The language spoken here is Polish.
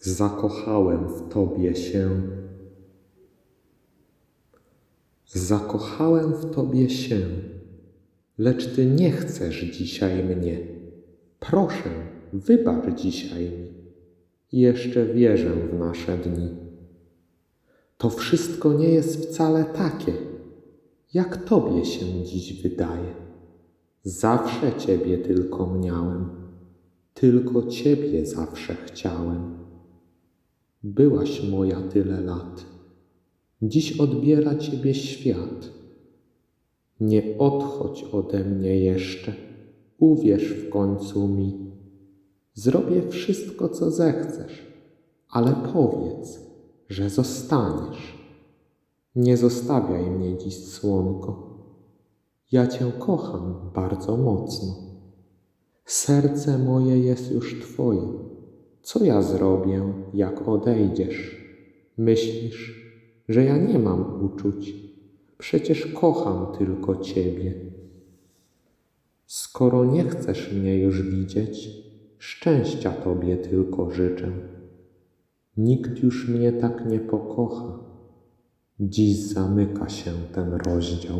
Zakochałem w tobie się. Zakochałem w tobie się, lecz ty nie chcesz dzisiaj mnie. Proszę, wybacz dzisiaj mi. Jeszcze wierzę w nasze dni. To wszystko nie jest wcale takie, jak tobie się dziś wydaje. Zawsze ciebie tylko miałem, tylko ciebie zawsze chciałem. Byłaś moja tyle lat, dziś odbiera ciebie świat. Nie odchodź ode mnie jeszcze, uwierz w końcu mi. Zrobię wszystko, co zechcesz, ale powiedz, że zostaniesz. Nie zostawiaj mnie dziś, słonko. Ja cię kocham bardzo mocno. Serce moje jest już twoje. Co ja zrobię, jak odejdziesz? Myślisz, że ja nie mam uczuć? Przecież kocham tylko ciebie. Skoro nie chcesz mnie już widzieć, szczęścia tobie tylko życzę. Nikt już mnie tak nie pokocha. Dziś zamyka się ten rozdział.